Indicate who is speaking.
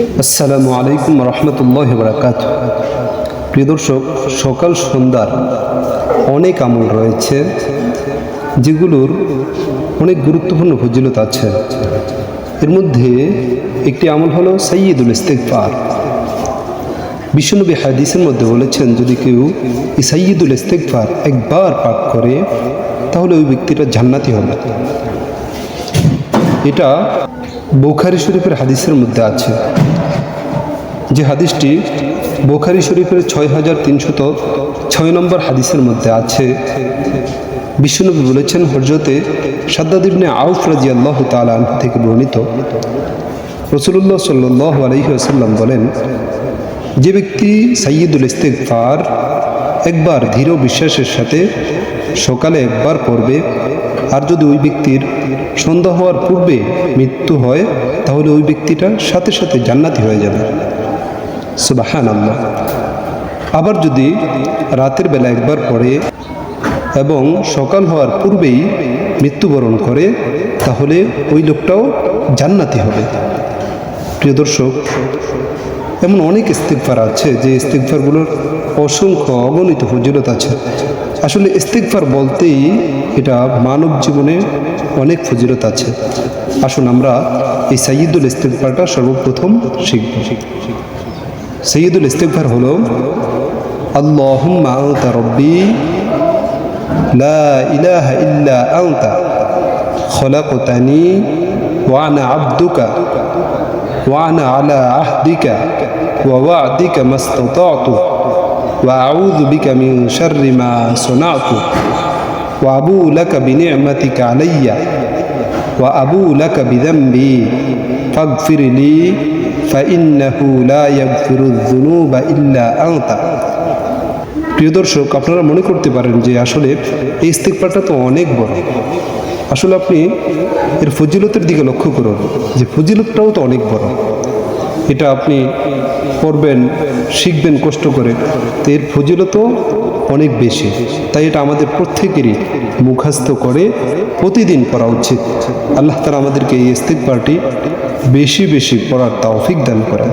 Speaker 1: আসসালামু আলাইকুম রহমতুল্লাহ বরাকাত প্রিয় দর্শক, সকাল সন্ধ্যার অনেক আমল রয়েছে, যেগুলোর অনেক গুরুত্বপূর্ণ ফজিলত আছে। এর মধ্যে একটি আমল হলো সৈয়দুল ইস্তেকফার বিশ্বনবী হাদিসের মধ্যে বলেছেন, যদি কেউ এই সৈয়দুল ইস্তেকফার একবার পাঠ করে, তাহলে ওই ব্যক্তিটা জান্নাতি হবে। এটা বোখারি শরীফের হাদিসের মধ্যে আছে যে হাদিসটি বোখারি শরীফের ছয় হাজার তিনশত ছয় নম্বর হাদিসের মধ্যে আছে। বিশ্বনবী বলেছেন হজরতে সাদ্দাদিবনে আউফ রাজি আল্লাহ তালান থেকে বর্ণিত। রসুল্লাহ সাল্লাহ আলহিহাসাল্লাম বলেন, যে ব্যক্তি সাইয়দুল ইস্তেকফার একবার ধীর বিশ্বাসের সাথে সকালে একবার পড়বে। আর যদি ওই ব্যক্তির সন্ধ্যা হওয়ার পূর্বে মৃত্যু হয়, তাহলে ওই ব্যক্তিটা সাথে সাথে জান্নাতি হয়ে যাবে। সুবাহান আল্লাহ আবার যদি রাতের বেলা একবার পড়ে এবং সকাল হওয়ার পূর্বেই মৃত্যুবরণ করে, তাহলে ওই লোকটাও জান্নাতি হবে। প্রিয় দর্শক, এমন অনেক ইস্তিকফার আছে, যে ইস্তিকফারগুলোর অসংখ্য অগণিত ফজিলত আছে। আসলে ইস্তিকফার বলতেই এটা মানব জীবনে অনেক ফজিলত আছে। আসুন আমরা এই সাইয়দুল ইস্তিকফারটা সর্বপ্রথম শিখব। সৈয়দুল ইস্তিকফার হলো, আল্লাহুম্মা আনতা রব্বি, লা ইলাহা ইল্লা আনতা, খলাকতানি ওয়া আনা আবদুকা, ওয়া আনা আলা আহদিকা, ওয়া ওয়া'দিকা মাস্তাতা'তু। মিন শাররি মা সানা'তু, ওয়া আবু লাকা বিনি'মাতিকা আলাইয়া, ওয়া আবু লাকা বিযামবি, ফাগফির লি ফাইন্নাহু লা ইয়াগফিরু যুনুবা ইল্লা আনতা। প্রিয় দর্শক, আপনারা মনে করতে পারেন যে আসলে এই ইস্তিকফারটা তো অনেক বড়। আসলে আপনি এর ফজিলতের দিকে লক্ষ্য করুন যে ফজিলতটাও তো অনেক বড়। এটা আপনি করবেন শিখবেন কষ্ট করে। তো এর ফজিলতও অনেক বেশি। তাই এটা আমাদের প্রত্যেকেরই মুখাস্ত করে প্রতিদিন করা উচিত। আল্লাহ তালা আমাদেরকে এই ইস্তিকবারটি বেশি বেশি পড়ার তাওফিক দান করেন।